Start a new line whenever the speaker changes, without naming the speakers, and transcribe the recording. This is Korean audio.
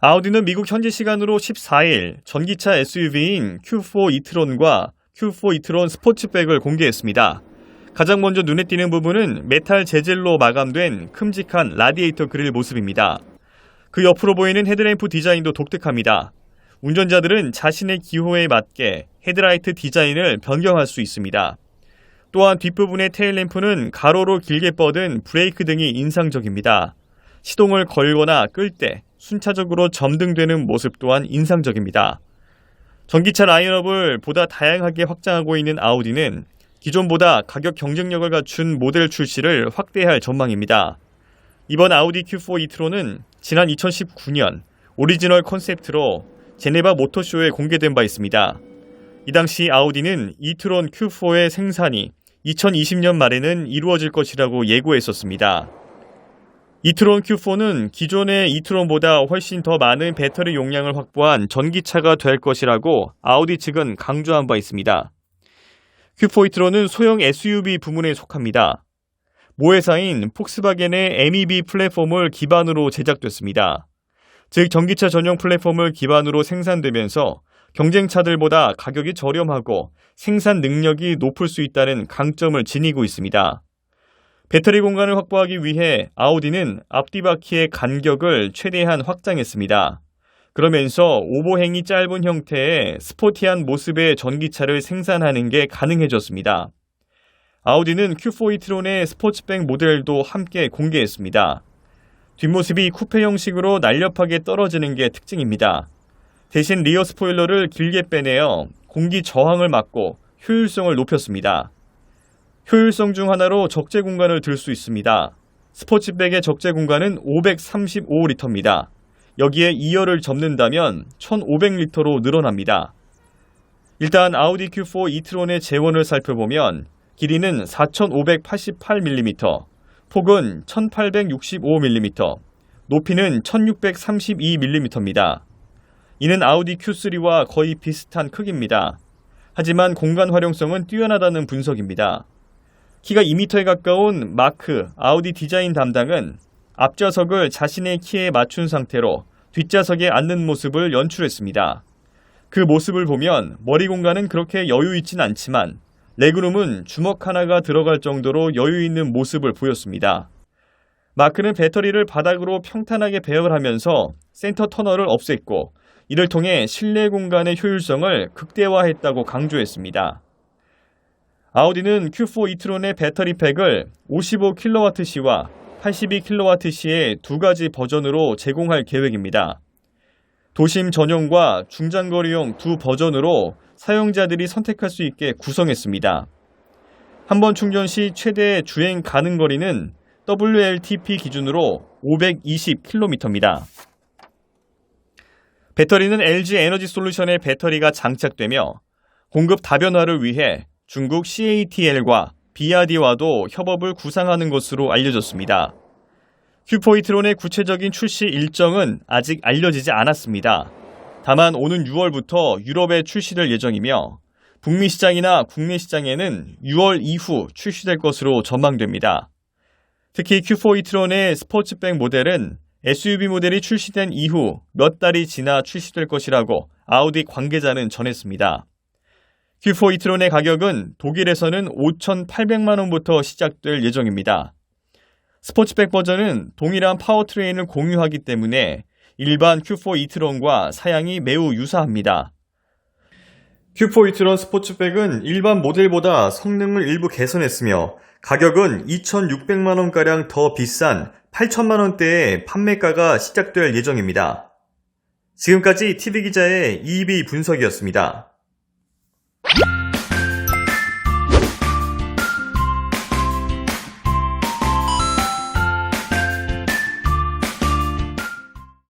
아우디는 미국 현지 시간으로 14일 전기차 SUV인 Q4 이트론과 Q4 이트론 스포츠백을 공개했습니다. 가장 먼저 눈에 띄는 부분은 메탈 재질로 마감된 큼직한 라디에이터 그릴 모습입니다. 그 옆으로 보이는 헤드램프 디자인도 독특합니다. 운전자들은 자신의 기호에 맞게 헤드라이트 디자인을 변경할 수 있습니다. 또한 뒷부분의 테일램프는 가로로 길게 뻗은 브레이크 등이 인상적입니다. 시동을 걸거나 끌 때 순차적으로 점등되는 모습 또한 인상적입니다. 전기차 라인업을 보다 다양하게 확장하고 있는 아우디는 기존보다 가격 경쟁력을 갖춘 모델 출시를 확대할 전망입니다. 이번 아우디 Q4 이트로는 지난 2019년 오리지널 컨셉트로 제네바 모터쇼에 공개된 바 있습니다. 이 당시 아우디는 이트론 Q4의 생산이 2020년 말에는 이루어질 것이라고 예고했었습니다. 이트론 Q4는 기존의 이트론보다 훨씬 더 많은 배터리 용량을 확보한 전기차가 될 것이라고 아우디 측은 강조한 바 있습니다. Q4 이트론은 소형 SUV 부문에 속합니다. 모회사인 폭스바겐의 MEB 플랫폼을 기반으로 제작됐습니다. 즉 전기차 전용 플랫폼을 기반으로 생산되면서 경쟁차들보다 가격이 저렴하고 생산 능력이 높을 수 있다는 강점을 지니고 있습니다. 배터리 공간을 확보하기 위해 아우디는 앞뒤 바퀴의 간격을 최대한 확장했습니다. 그러면서 오보행이 짧은 형태의 스포티한 모습의 전기차를 생산하는 게 가능해졌습니다. 아우디는 Q4 이트론의 스포츠백 모델도 함께 공개했습니다. 뒷모습이 쿠페 형식으로 날렵하게 떨어지는 게 특징입니다. 대신 리어 스포일러를 길게 빼내어 공기 저항을 막고 효율성을 높였습니다. 효율성 중 하나로 적재 공간을 들 수 있습니다. 스포츠백의 적재 공간은 535리터입니다. 여기에 2열을 접는다면 1500리터로 늘어납니다. 일단 아우디 Q4 이트론의 재원을 살펴보면 길이는 4588mm, 폭은 1865mm, 높이는 1632mm입니다. 이는 아우디 Q3와 거의 비슷한 크기입니다. 하지만 공간 활용성은 뛰어나다는 분석입니다. 키가 2m에 가까운 마크 아우디 디자인 담당은 앞좌석을 자신의 키에 맞춘 상태로 뒷좌석에 앉는 모습을 연출했습니다. 그 모습을 보면 머리 공간은 그렇게 여유 있진 않지만 레그룸은 주먹 하나가 들어갈 정도로 여유 있는 모습을 보였습니다. 마크는 배터리를 바닥으로 평탄하게 배열하면서 센터 터널을 없앴고 이를 통해 실내 공간의 효율성을 극대화했다고 강조했습니다. 아우디는 Q4 이트론의 배터리 팩을 55kWh와 82kWh의 두 가지 버전으로 제공할 계획입니다. 도심 전용과 중장거리용 두 버전으로 사용자들이 선택할 수 있게 구성했습니다. 한 번 충전 시 최대 주행 가능 거리는 WLTP 기준으로 520km입니다. 배터리는 LG 에너지 솔루션의 배터리가 장착되며 공급 다변화를 위해 중국 CATL과 BRD와도 협업을 구상하는 것으로 알려졌습니다. 큐포이트론의 구체적인 출시 일정은 아직 알려지지 않았습니다. 다만 오는 6월부터 유럽에 출시될 예정이며 북미 시장이나 국내 시장에는 6월 이후 출시될 것으로 전망됩니다. 특히 Q4 이트론의 스포츠백 모델은 SUV 모델이 출시된 이후 몇 달이 지나 출시될 것이라고 아우디 관계자는 전했습니다. Q4 이트론의 가격은 독일에서는 5,800만 원부터 시작될 예정입니다. 스포츠백 버전은 동일한 파워트레인을 공유하기 때문에 일반 Q4 이트론과 사양이 매우 유사합니다. Q4 이트론 스포츠백은 일반 모델보다 성능을 일부 개선했으며 가격은 2,600만 원가량 더 비싼 8천만 원대의 판매가가 시작될 예정입니다. 지금까지 TV기자의 EB 분석이었습니다. you